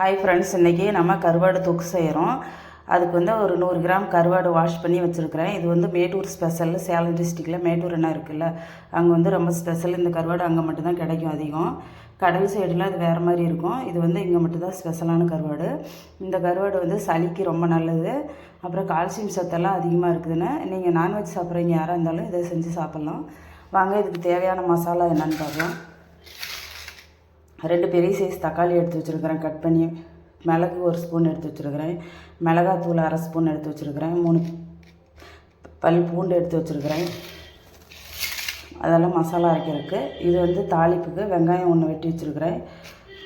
Hi friends இன்றைக்கி நம்ம கருவாடு தொக்கு செய்கிறோம் அதுக்கு வந்து ஒரு நூறு கிராம் கருவாடு வாஷ் பண்ணி வச்சுருக்கிறேன். இது வந்து மேட்டூர் ஸ்பெஷல் சேலம் டிஸ்ட்ரிக்டில் மேட்டூர் என்ன இருக்குல்ல. அங்கே வந்து ரொம்ப ஸ்பெஷல் இந்த கருவாடு அங்கே மட்டும்தான் கிடைக்கும் அதிகம். கடல் சைடுலாம் அது வேறு மாதிரி இருக்கும். இது வந்து இங்கே மட்டும்தான் ஸ்பெஷலான கருவாடு. இந்த கருவாடு வந்து சளிக்கு ரொம்ப நல்லது. அப்புறம் கால்சியம் சத்தெல்லாம் அதிகமாக இருக்குதுன்னு. நீங்கள் நான்வெஜ் சாப்பிட்றீங்க யாராக இருந்தாலும் இதை செஞ்சு சாப்பிட்லாம். வாங்க இதுக்கு தேவையான மசாலா என்னென்னு பார்க்கலாம். ரெண்டு பெரிய சைஸ் தக்காளி எடுத்து வச்சுருக்கிறேன் கட் பண்ணி மிளகு ஒரு ஸ்பூன் எடுத்து வச்சுருக்கிறேன் மிளகாத்தூள் அரை ஸ்பூன் எடுத்து வச்சுருக்கிறேன் மூணு பல் பூண்டு எடுத்து வச்சுருக்கிறேன். அதெல்லாம் மசாலா அரைக்கிறதுக்கு. இது வந்து தாளிப்புக்கு வெங்காயம் ஒன்று வெட்டி வச்சுருக்கிறேன்.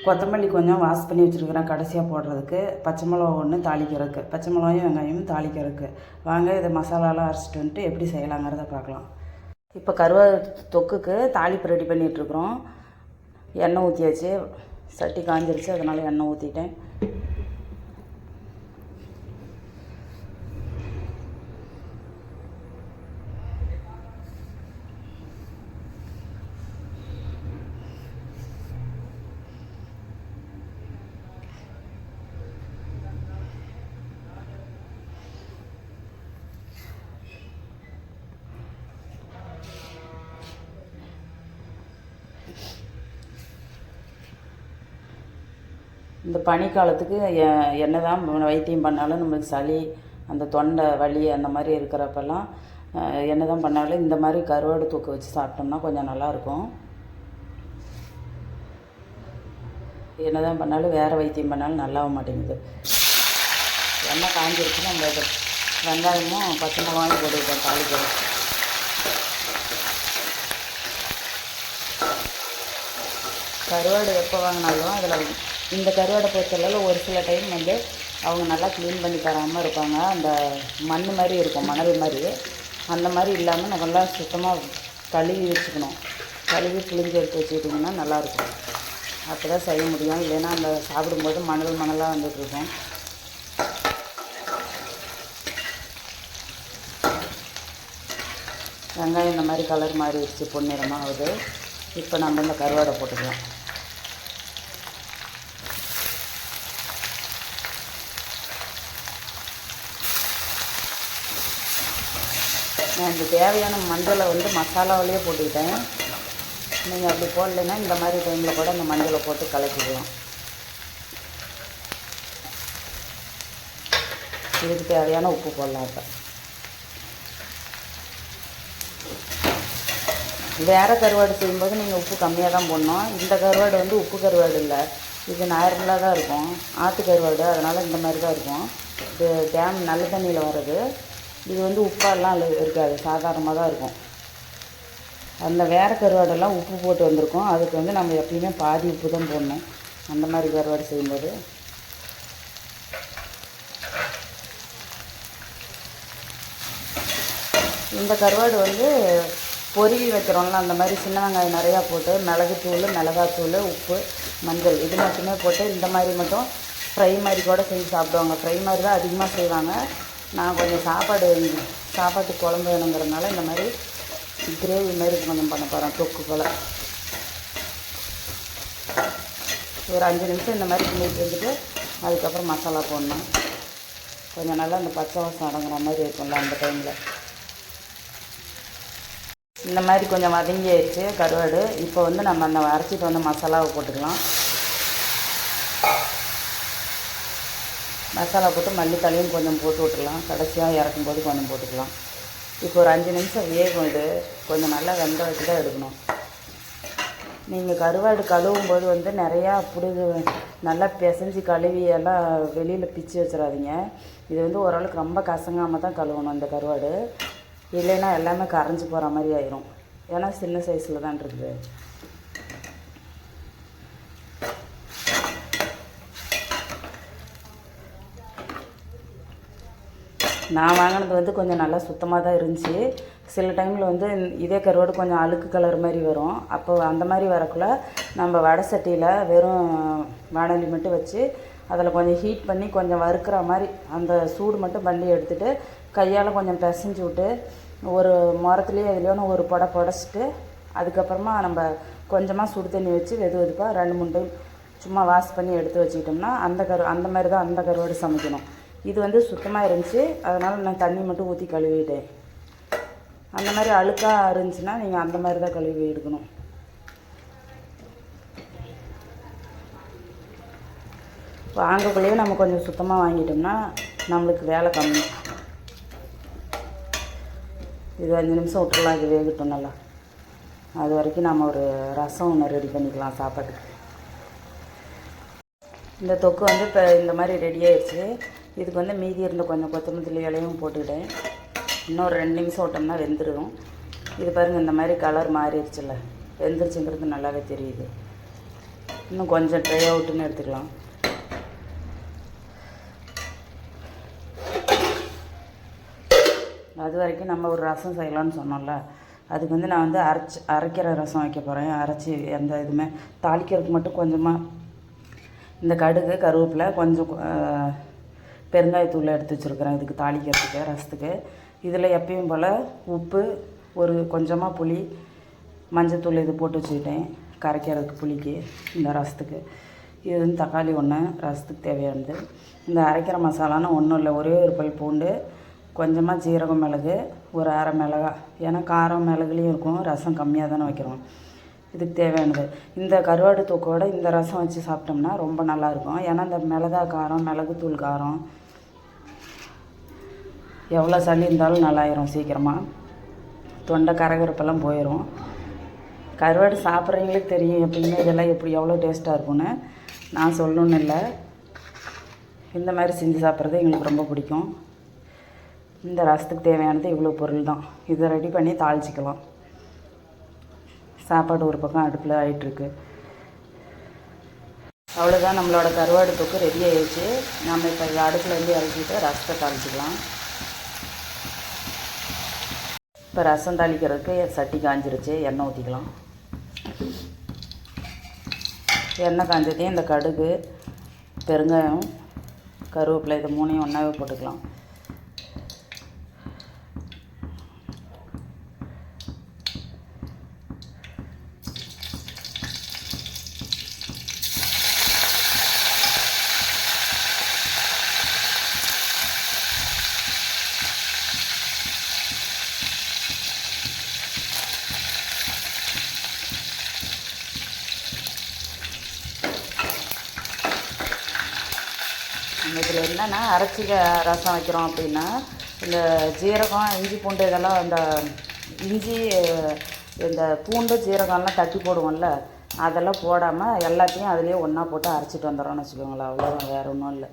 கொத்தமல்லி கொஞ்சம் வாஷ் பண்ணி வச்சுருக்கிறேன் கடைசியாக போடுறதுக்கு. பச்சை மிளகா ஒன்று தாளிக்கிறதுக்கு. பச்சை மிளகாயும் வெங்காயமும் தாளிக்கிறதுக்கு. வாங்க இதை மசாலாலாம் அரைச்சிட்டு வந்துட்டு எப்படி செய்யலாங்கிறத பார்க்கலாம். இப்போ கருவா தொக்குக்கு தாளிப்பு ரெடி பண்ணிகிட்ருக்குறோம் எண்ணெய் ஊற்றியாச்சு சட்டி காஞ்சிருச்சு அதனால் எண்ணெய் ஊற்றிட்டேன் இந்த பனிக்காலத்துக்கு என்ன தான் வைத்தியம் பண்ணாலும் நம்மளுக்கு சளி அந்த தொண்டை வலி அந்த மாதிரி இருக்கிறப்பெல்லாம் என்ன தான் பண்ணாலும் இந்த மாதிரி கருவாடு தூக்கு வச்சு சாப்பிட்டோம்னா கொஞ்சம் நல்லாயிருக்கும். என்ன தான் பண்ணாலும் வேறு வைத்தியம் பண்ணாலும் நல்லாக மாட்டேங்குது. எண்ணெய் காஞ்சிருச்சுன்னா நம்ம வெங்காயமும் பச்சை மிளகாயும் போட்டுக்கிட்டோம் தாளிக்கிறோம் கருவாடு எப்போ வாங்கினாலும் அதில் இந்த கருவாடை பொறுத்தளவில் ஒரு சில டைம் வந்து அவங்க நல்லா க்ளீன் பண்ணி தராமல் இருப்பாங்க. அந்த மண் மாதிரி இருக்கும் மணல் மாதிரி. அந்த மாதிரி இல்லாமல் நல்லா சுத்தமாக கழுவி வச்சுக்கணும். கழுவி புளிஞ்சு எடுத்து வச்சுக்கிட்டிங்கன்னா நல்லாயிருக்கும். அப்போ தான் செய்ய முடியும். இல்லைன்னா அந்த சாப்பிடும்போது மணல் மணலாக வந்துட்டுருக்கும் வெங்காயம் இந்த மாதிரி கலர் மாறிடுச்சு பொன்னிறமாக ஆகுது. இப்போ நம்ம இந்த கருவாடை போட்டுக்கலாம். எனக்கு தேவையான மஞ்சளை வந்து மசாலாவிலேயே போட்டுக்கிட்டேன். நீங்கள் அப்படி போடலைன்னா இந்த மாதிரி டைமில் கூட இந்த மஞ்சளை போட்டு கலக்கிக்கலாம். இதுக்கு தேவையான உப்பு போடலாம் இப்போ. வேறு கருவாடு செய்யும்போது நீங்கள் உப்பு கம்மியாக தான் போடணும். இந்த கருவாடு வந்து உப்பு கருவாடு இல்லை. இது நார்மலாக தான் இருக்கும். ஆற்று கருவாடு அதனால் இந்த மாதிரி தான் இருக்கும். இது டேம் நல்ல தண்ணியில் வர்றது. இது வந்து உப்பாலாம் இருக்காது. சாதாரணமாக தான் இருக்கும். அந்த வேறு கருவாடெல்லாம் உப்பு போட்டு வந்திருக்கும். அதுக்கு வந்து நம்ம எப்பயுமே பாதி உப்பு தான் போடணும். அந்த மாதிரி கருவாடு செய்யும்போது. இந்த கருவாடு வந்து பொரியல் வைக்கிறோம்ல அந்த மாதிரி சின்ன வெங்காயம் நிறையா போட்டு மிளகுத்தூள் மிளகாத்தூள் உப்பு மஞ்சள் இது மட்டுமே போட்டு இந்த மாதிரி மட்டும் ஃப்ரை மாதிரி கூட செஞ்சு சாப்பிடுவாங்க. ஃப்ரை மாதிரி தான் அதிகமாக செய்வாங்க. நான் கொஞ்சம் சாப்பாடு சாப்பாட்டு குழம்பு வேணுங்கிறதுனால இந்த மாதிரி கிரேவி மாதிரி கொஞ்சம் பண்ண போகிறேன் தொக்கு போல். ஒரு அஞ்சு நிமிஷம் இந்த மாதிரி பண்ணிட்டு இருந்துட்டு அதுக்கப்புறம் மசாலா போடணும். கொஞ்சம் நல்லா அந்த பச்சை வாசம் அடங்குற மாதிரி இருக்கும்ல அந்த டைமில் இந்த மாதிரி கொஞ்சம் வதங்கி ஆயிடுச்சு கருவாடு. இப்போ வந்து நம்ம அந்த அரைச்சிட்டு வந்த மசாலாவை போட்டுக்கலாம். மசாலா போட்டு மல்லித்தலையும் கொஞ்சம் போட்டு விட்டுலாம் கடைசியாக இறக்கும்போது கொஞ்சம் போட்டுக்கலாம். இப்போ ஒரு அஞ்சு நிமிஷம் வேகும் இது. கொஞ்சம் நல்லா வெந்த வச்சு தான் எடுக்கணும். நீங்கள் கருவாடு கழுவும் போது வந்து நிறையா புடுகு நல்லா பிசைஞ்சு கழுவி எல்லாம் வெளியில் பிச்சு வச்சிடாதீங்க. இது வந்து ஓரளவுக்கு ரொம்ப கசங்காமல் தான் கழுவணும் இந்த கருவாடு. இல்லைன்னா எல்லாமே கரைஞ்சி போகிற மாதிரி ஆயிரும். ஏன்னா சின்ன சைஸில் தான் இருக்குது. நான் வாங்கினது வந்து கொஞ்சம் நல்லா சுத்தமாக தான் இருந்துச்சு. சில டைமில் வந்து இதே கருவாடு கொஞ்சம் அழுக்கு கலர் மாதிரி வரும். அப்போ அந்த மாதிரி வரக்குள்ள நம்ம வடை சட்டியில் வெறும் வானொலி மட்டும் வச்சு அதில் கொஞ்சம் ஹீட் பண்ணி கொஞ்சம் வறுக்கிற மாதிரி அந்த சூடு மட்டும் பண்ணி எடுத்துட்டு கையால் கொஞ்சம் பிசைஞ்சு விட்டு ஒரு முரத்துலேயே எதுலையோன்னு ஒரு புடை புடச்சிட்டு அதுக்கப்புறமா நம்ம கொஞ்சமாக சுடு தண்ணி வச்சு வெது வெதுப்பாக ரெண்டு மூணு டைம் சும்மா வாஷ் பண்ணி எடுத்து வச்சுக்கிட்டோம்னா அந்த கரு அந்த மாதிரி தான் அந்த கருவாடு சமைக்கணும். இது வந்து சுத்தமாக இருந்துச்சு. அதனால் நான் தண்ணி மட்டும் ஊற்றி கழுவிட்டேன். அந்த மாதிரி அழுக்காக இருந்துச்சுன்னா நீங்கள் அந்த மாதிரி தான் கழுவி எடுக்கணும். வாங்கக்குள்ளேயே நம்ம கொஞ்சம் சுத்தமாக வாங்கிட்டோம்னா நம்மளுக்கு வேலை கம்மி. இது அஞ்சு நிமிஷம் விட்டுலாம் இது வேகட்டும் நல்லா. அது வரைக்கும் நம்ம ஒரு ரசம் ஒன்று ரெடி பண்ணிக்கலாம் சாப்பாட்டுக்கு. இந்த தொக்கு வந்து இப்போ இந்த மாதிரி ரெடி ஆயிடுச்சு. இதுக்கு வந்து மீதி இருந்த கொஞ்சம் கொத்தமல்லி இலையும் போட்டுக்கிட்டேன். இன்னொரு ரெண்டு நிமிஷம் விட்டோம்னா வெந்துடும் இது பாருங்கள் இந்த மாதிரி கலர் மாறிடுச்சுல்ல. வெந்துருச்சுங்கிறது நல்லாவே தெரியுது. இன்னும் கொஞ்சம் ட்ரை அவுட்டுன்னு எடுத்துக்கலாம். அது வரைக்கும் நம்ம ஒரு ரசம் செய்யலாம்னு சொன்னோம்ல. அதுக்கு வந்து நான் வந்து அரைச்சி அரைக்கிற ரசம் வைக்க போகிறேன் அரைச்சி எந்த இதுவுமே தாளிக்கிறதுக்கு மட்டும் கொஞ்சமாக இந்த கடுகு கருவேப்பிலை கொஞ்சம் பெருங்காயத்தூள் எடுத்து வச்சுருக்கிறேன். இதுக்கு தாளிக்கிறதுக்கு ரசத்துக்கு. இதில் எப்பயும் போல் உப்பு ஒரு கொஞ்சமாக புளி மஞ்சத்தூள் இது போட்டு வச்சுக்கிட்டேன். கரைக்கிறதுக்கு புளிக்கு இந்த ரசத்துக்கு. இது வந்து தக்காளி ஒன்று ரசத்துக்கு தேவையானது இந்த அரைக்கிற மசாலான்னு ஒன்றும் இல்லை ஒரே ஒரு பல் பூண்டு கொஞ்சமாக ஜீரகம் மிளகு ஒரு அரை மிளகா ஏன்னா காரம் மிளகுலேயும் இருக்கும் ரசம் கம்மியாக தானே வைக்கிறோம். இதுக்கு தேவையானது. இந்த கருவாடு தூக்கோட இந்த ரசம் வச்சு சாப்பிட்டோம்னா ரொம்ப நல்லாயிருக்கும் ஏன்னா இந்த மிளகா காரம் மிளகுத்தூள் காரம் எவ்வளோ சளி இருந்தாலும் நல்லாயிரும் சீக்கிரமாக தொண்டை கரகரப்பெல்லாம் போயிடும் கருவாடு சாப்பிட்றவங்களுக்கு தெரியும் எப்பயுமே இதெல்லாம் எப்படி எவ்வளோ டேஸ்ட்டாக இருக்கும்னு. நான் சொல்லணுன்னு இல்லை. இந்த மாதிரி செஞ்சு சாப்பிட்றது எங்களுக்கு ரொம்ப பிடிக்கும். இந்த ரசத்துக்கு தேவையானது இவ்வளோ பொருள் தான். இதை ரெடி பண்ணி தாளிச்சிக்கலாம். சாப்பாடு ஒரு பக்கம் அடுப்பில் ஆகிட்டுருக்கு அவ்வளோதான் நம்மளோட கருவாடு தொக்கு ரெடி ஆயிடுச்சு. நம்ம இப்போ அடுப்புலேருந்து இறக்கிட்டு ரசத்தை தாளிச்சிக்கலாம். இப்போ ரசம் தாளிக்கிறதுக்கு சட்டி காஞ்சிருச்சு. எண்ணெய் ஊற்றிக்கலாம் எண்ணெய் காஞ்சதையும் இந்த கடுகு பெருங்காயம் கருவேப்பிலை இது மூணையும் ஒன்றாவே போட்டுக்கலாம். இதில் என்னென்னா அரைச்சி ரசம் வைக்கிறோம் அப்படின்னா இந்த ஜீரகம் இஞ்சி பூண்டு இதெல்லாம் இந்த இஞ்சி இந்த பூண்டு ஜீரகம்லாம் தட்டி போடுவோம்ல அதெல்லாம் போடாமல் எல்லாத்தையும் அதுலேயே ஒன்றா போட்டு அரைச்சிட்டு வந்துடுறோம்னு வச்சுக்கோங்களேன். அவ்வளோதான் வேறு ஒன்றும் இல்லை.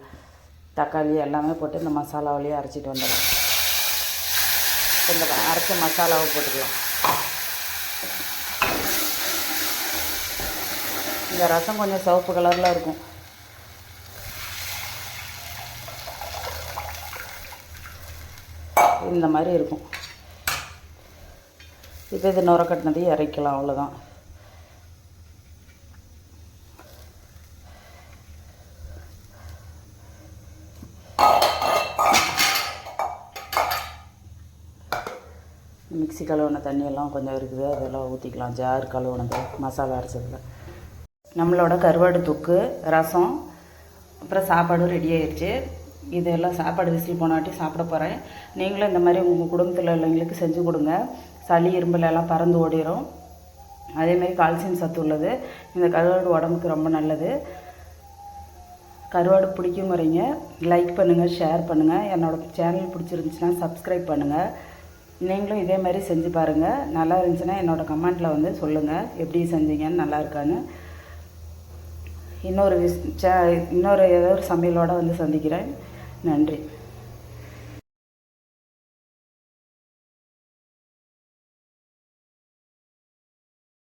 தக்காளி எல்லாமே போட்டு இந்த மசாலாவிலேயே அரைச்சிட்டு வந்துடும் இந்த அரைச்ச மசாலாவை போட்டுக்கலாம். இந்த ரசம் கொஞ்சம் சிவப்பு கலரில் இருக்கும். இந்த மாதிரி இருக்கும். இப்போ இது நுர கட்டினதையும் இறக்கலாம் அவ்வளோதான் மிக்ஸி கழுவுன தண்ணியெல்லாம் கொஞ்சம் இருக்குது அதெல்லாம் ஊற்றிக்கலாம் ஜார் கழுவுனது மசாலா அரைச்சதில். நம்மளோட கருவாடு தொக்கு ரசம் அப்புறம் சாப்பாடும் ரெடி ஆயிடுச்சு இதெல்லாம் சாப்பாடு விசில் போனாட்டி சாப்பிட போகிறேன் நீங்களும் இந்த மாதிரி உங்கள் குடும்பத்தில் உள்ளவங்களுக்கு செஞ்சு கொடுங்க. சளி இரும்பலெல்லாம் பறந்து ஓடிடும் அதேமாரி கால்சியம் சத்து உள்ளது. இந்த கருவாடு உடம்புக்கு ரொம்ப நல்லது. கருவாடு பிடிக்கும் வரீங்க. லைக் பண்ணுங்கள் ஷேர் பண்ணுங்கள் என்னோடய சேனல் பிடிச்சிருந்துச்சுன்னா சப்ஸ்கிரைப் பண்ணுங்கள் நீங்களும் இதே மாதிரி செஞ்சு பாருங்கள் நல்லா இருந்துச்சுன்னா என்னோடய கமெண்ட்டில் வந்து சொல்லுங்கள் எப்படி செஞ்சீங்கன்னு நல்லா இருக்கான்னு. இன்னொரு விஷ் சே இன்னொரு ஏதோ ஒரு சமையலோடு வந்து சந்திக்கிறேன். நன்றி.